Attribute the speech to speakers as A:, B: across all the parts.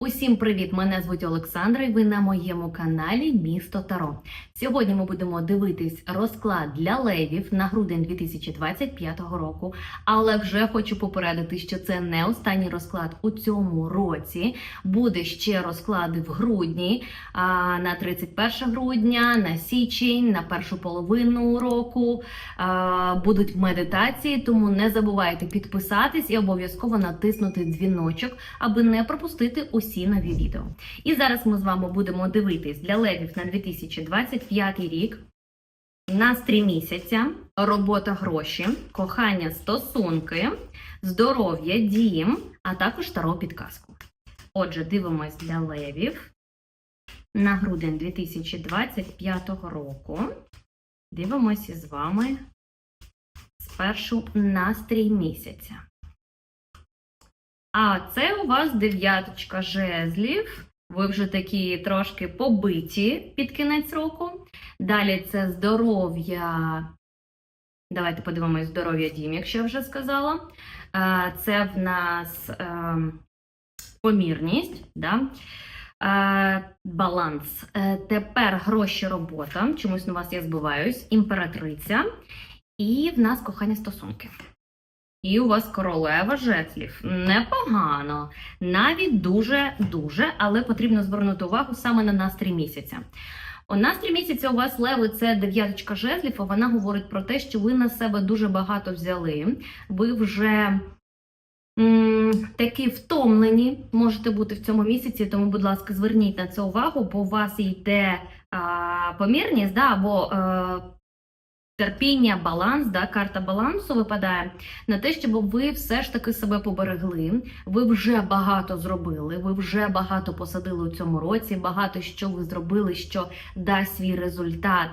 A: Усім привіт! Мене звуть Олександра, і ви на моєму каналі Місто Таро. Сьогодні ми будемо дивитись розклад для левів на грудень 2025 року. Але вже хочу попередити, що це не останній розклад у цьому році. Буде ще розклади в грудні на 31 грудня, на січень, на першу половину року. Будуть медитації, тому не забувайте підписатись і обов'язково натиснути дзвіночок, аби не пропустити усі нові відео. І зараз ми з вами будемо дивитись для левів на 2025 рік. Настрій місяця, робота гроші, кохання стосунки, здоров'я, дім, а також таро підказку. Отже, дивимось для левів на грудень 2025 року. Дивимося з вами спершу настрій місяця. А це у вас дев'яточка жезлів. Ви вже такі трошки побиті під кінець року. Далі це здоров'я. Давайте подивимось здоров'я дім, якщо я вже сказала. Це в нас е, помірність, да? Е, баланс. Е, Тепер гроші робота. Чомусь на вас я збиваюсь. Імператриця. І в нас кохання стосунки. І у вас королева жезлів. Непогано. Навіть дуже-дуже, але потрібно звернути увагу саме на настрій місяця. У настрій місяця у вас леви це дев'яточка жезлів, а вона говорить про те, що ви на себе дуже багато взяли. Ви вже такі втомлені можете бути в цьому місяці, тому, будь ласка, зверніть на це увагу, бо у вас йде а, помірність да, або. Е, терпіння, баланс, да, карта балансу випадає на те, щоб ви все ж таки себе поберегли. Ви вже багато зробили, ви вже багато посадили у цьому році, багато що ви зробили, що дасть свій результат.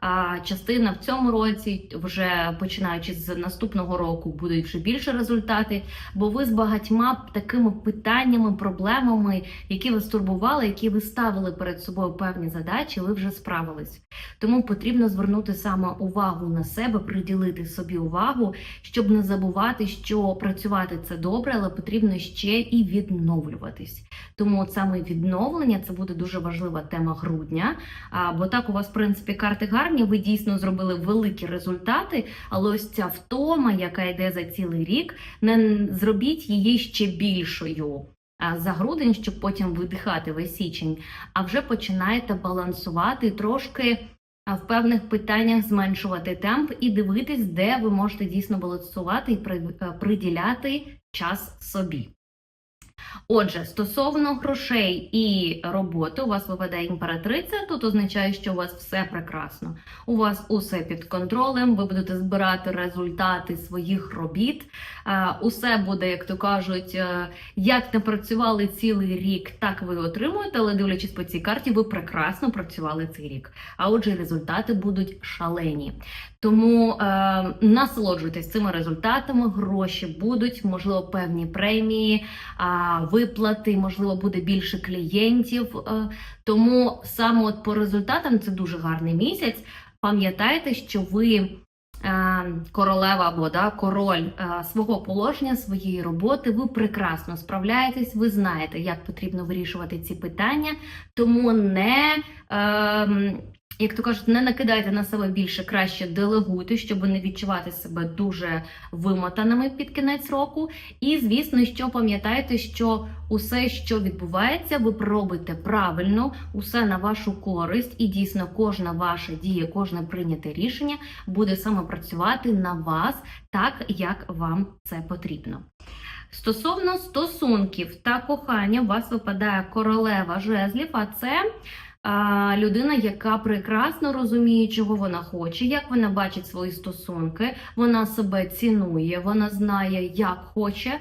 A: А частина в цьому році, вже починаючи з наступного року, будуть вже більше результати, бо ви з багатьма такими питаннями, проблемами, які вас турбували, які ви ставили перед собою певні задачі, ви вже справились. Тому потрібно звернути саме увагу на себе, приділити собі увагу, щоб не забувати, що працювати це добре, але потрібно ще і відновлюватись. Тому от саме відновлення це буде дуже важлива тема грудня. Бо так у вас, в принципі, карти гарні, ви дійсно зробили великі результати, але ось ця втома, яка йде за цілий рік, не зробіть її ще більшою. За грудень, щоб потім видихати весь січень, а вже починаєте балансувати трошки в певних питаннях зменшувати темп і дивитись, де ви можете дійсно балансувати і е, приділяти час собі. Отже, стосовно грошей і роботи, у вас випадає імператриця, тут означає, що у вас все прекрасно. У вас усе під контролем, ви будете збирати результати своїх робіт. Е, Усе буде, як то кажуть, е, як не працювали цілий рік, так ви отримуєте, але дивлячись по цій карті, ви прекрасно працювали цей рік. А отже, результати будуть шалені. Тому е, насолоджуйтесь цими результатами, гроші будуть, можливо, певні премії, а, виплати, можливо, буде більше клієнтів. Е, тому саме от по результатам це дуже гарний місяць. Пам'ятайте, що ви. е, Королева або да, король е, свого положення, своєї роботи, ви прекрасно справляєтесь, ви знаєте, як потрібно вирішувати ці питання, тому не е, як то кажуть, не накидайте на себе більше, краще делегуйте, щоб не відчувати себе дуже вимотаними під кінець року. І, звісно, що пам'ятайте, що усе, що відбувається, ви робите правильно, усе на вашу користь, і дійсно кожна ваша дія, кожне прийняте рішення буде саме працювати на вас так, як вам це потрібно. Стосовно стосунків та кохання, у вас випадає королева жезлів, а це а, людина, яка прекрасно розуміє, чого вона хоче, як вона бачить свої стосунки, вона себе цінує, вона знає, як хоче,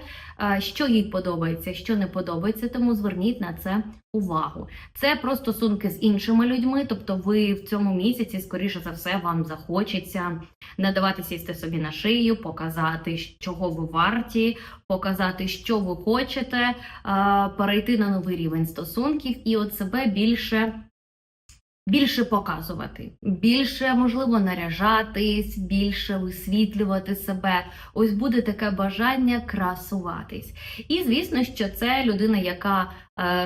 A: що їй подобається, що не подобається, тому зверніть на це увагу. Це про стосунки з іншими людьми, тобто ви в цьому місяці, скоріше за все, вам захочеться надавати сісти собі на шию, показати, чого ви варті, показати, що ви хочете, перейти на новий рівень стосунків і от себе більше. Більше показувати, більше можливо наряжатись, більше висвітлювати себе. Ось буде таке бажання красуватись. І звісно, що це людина, яка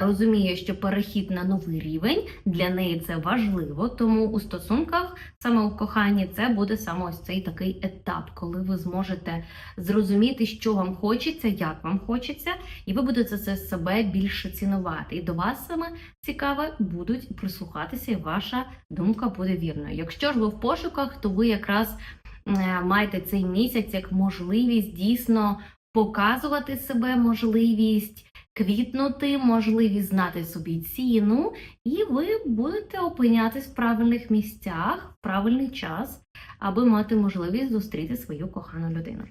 A: розуміє, що перехід на новий рівень для неї це важливо. Тому у стосунках, саме у коханні, це буде саме ось цей такий етап, коли ви зможете зрозуміти, що вам хочеться, як вам хочеться, і ви будете це себе більше цінувати. І до вас саме цікаве будуть прислухатися, і ваша думка буде вірною. Якщо ж ви в пошуках, то ви якраз е, маєте цей місяць як можливість дійсно показувати себе, можливість квітнути, можливість знати собі ціну, і ви будете опинятись в правильних місцях в правильний час, аби мати можливість зустріти свою кохану людину.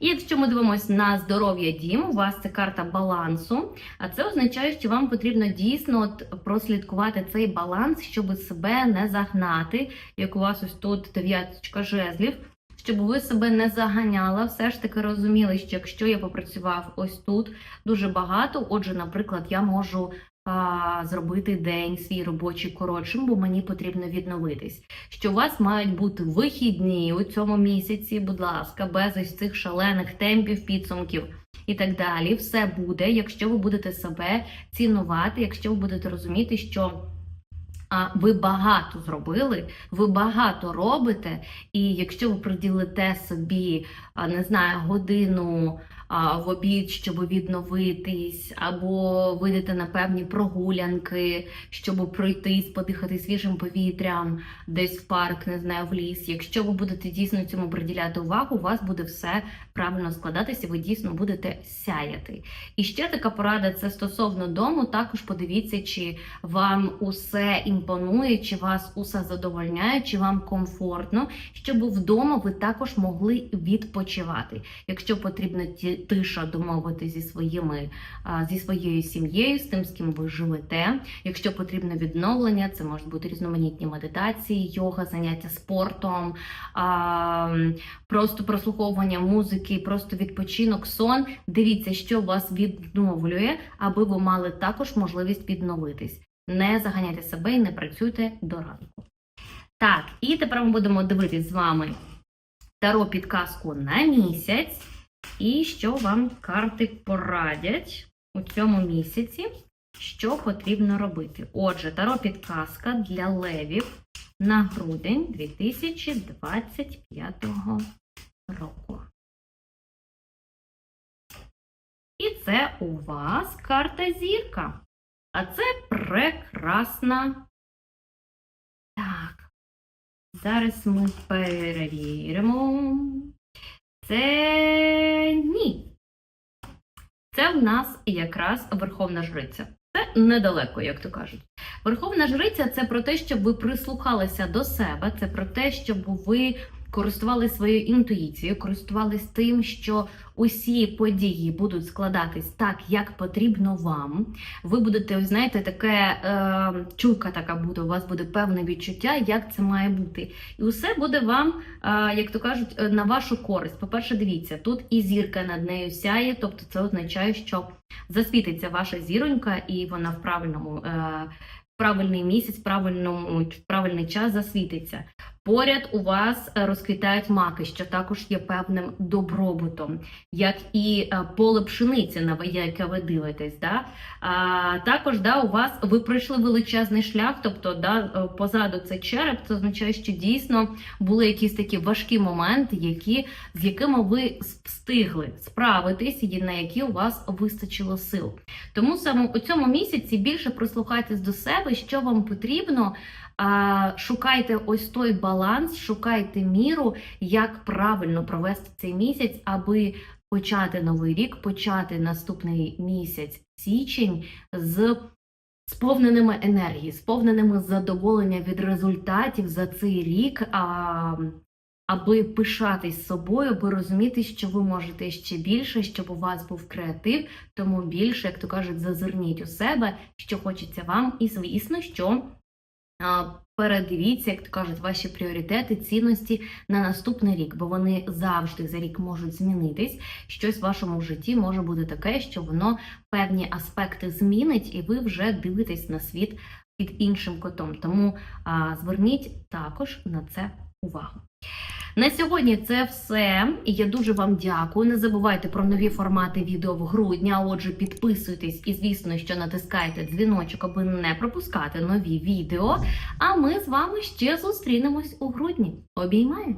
A: І якщо ми дивимося на здоров'я дім, у вас це карта балансу, а це означає, що вам потрібно дійсно от прослідкувати цей баланс, щоб себе не загнати, як у вас ось тут дев'яточка жезлів, щоб ви себе не заганяли, все ж таки розуміли, що якщо я попрацював ось тут дуже багато, отже, наприклад, я можу а, зробити день свій робочий коротшим, бо мені потрібно відновитись. Що у вас мають бути вихідні у цьому місяці, будь ласка, без ось цих шалених темпів, підсумків. І так далі, все буде, якщо ви будете себе цінувати, якщо ви будете розуміти, що а, ви багато зробили, ви багато робите, і якщо ви приділите собі, не знаю, годину в обід, щоб відновитись, або вийдете на певні прогулянки, щоб пройтись, подихати свіжим повітрям, десь в парк, не знаю, в ліс. Якщо ви будете дійсно цьому приділяти увагу, у вас буде все правильно складатися, ви дійсно будете сяяти. І ще така порада це стосовно дому. Також подивіться, чи вам усе імпонує, чи вас усе задовольняє, чи вам комфортно, щоб вдома ви також могли відпочивати. Якщо потрібна ті- тиша домовити зі своїми зі своєю сім'єю, з тим, з ким ви живете. Якщо потрібно відновлення, це можуть бути різноманітні медитації, йога, заняття спортом, просто прослуховування музики, просто відпочинок, сон. Дивіться, що вас відновлює, аби ви мали також можливість відновитись. Не заганяйте себе і не працюйте до ранку. Так, і тепер ми будемо дивитись з вами таро підказку на місяць. І що вам карти порадять у цьому місяці, що потрібно робити. Отже, таро підказка для левів на грудень 2025 року. І це у вас карта зірка. А це прекрасна. Так. Зараз ми перевіримо. Це. Це в нас якраз Верховна Жриця. Це недалеко, як то кажуть. Верховна Жриця це про те, щоб ви прислухалися до себе, це про те, щоб ви користувалися своєю інтуїцією, користувалися тим, що усі події будуть складатись так, як потрібно вам. Ви будете, знаєте, таке е, чуйка така буде, у вас буде певне відчуття, як це має бути. І усе буде вам, е, як то кажуть, е, на вашу користь. По-перше, дивіться, тут і зірка над нею сяє, тобто це означає, що засвітиться ваша зіронька, і вона в правильному. Е, Правильний місяць, правильному правильний час засвітиться. Поряд у вас е, розквітають маки, що також є певним добробутом, як і е, поле пшениці, на яке ви дивитесь. Да? А, також да, у вас ви пройшли величезний шлях, тобто да, е, позаду це череп, це означає, що дійсно були якісь такі важкі моменти, які, з якими ви встигли справитись, і на які у вас вистачило сил. Тому саме у цьому місяці більше прислухайтесь до себе, що вам потрібно. Шукайте ось той баланс, шукайте міру, як правильно провести цей місяць, аби почати новий рік, почати наступний місяць січень з сповненими енергії, сповненими задоволення від результатів за цей рік. А, Аби пишатись собою, аби розуміти, що ви можете ще більше, щоб у вас був креатив, тому більше, як то кажуть, зазирніть у себе, що хочеться вам, і звісно, що передивіться, як кажуть, ваші пріоритети, цінності на наступний рік, бо вони завжди за рік можуть змінитись. Щось в вашому житті може бути таке, що воно певні аспекти змінить, і ви вже дивитесь на світ під іншим котом. Тому а, зверніть також на це увагу. На сьогодні це все. Я дуже вам дякую. Не забувайте про нові формати відео в грудні. А отже, підписуйтесь і, звісно, що натискайте дзвіночок, аби не пропускати нові відео. А ми з вами ще зустрінемось у грудні. Обіймаю!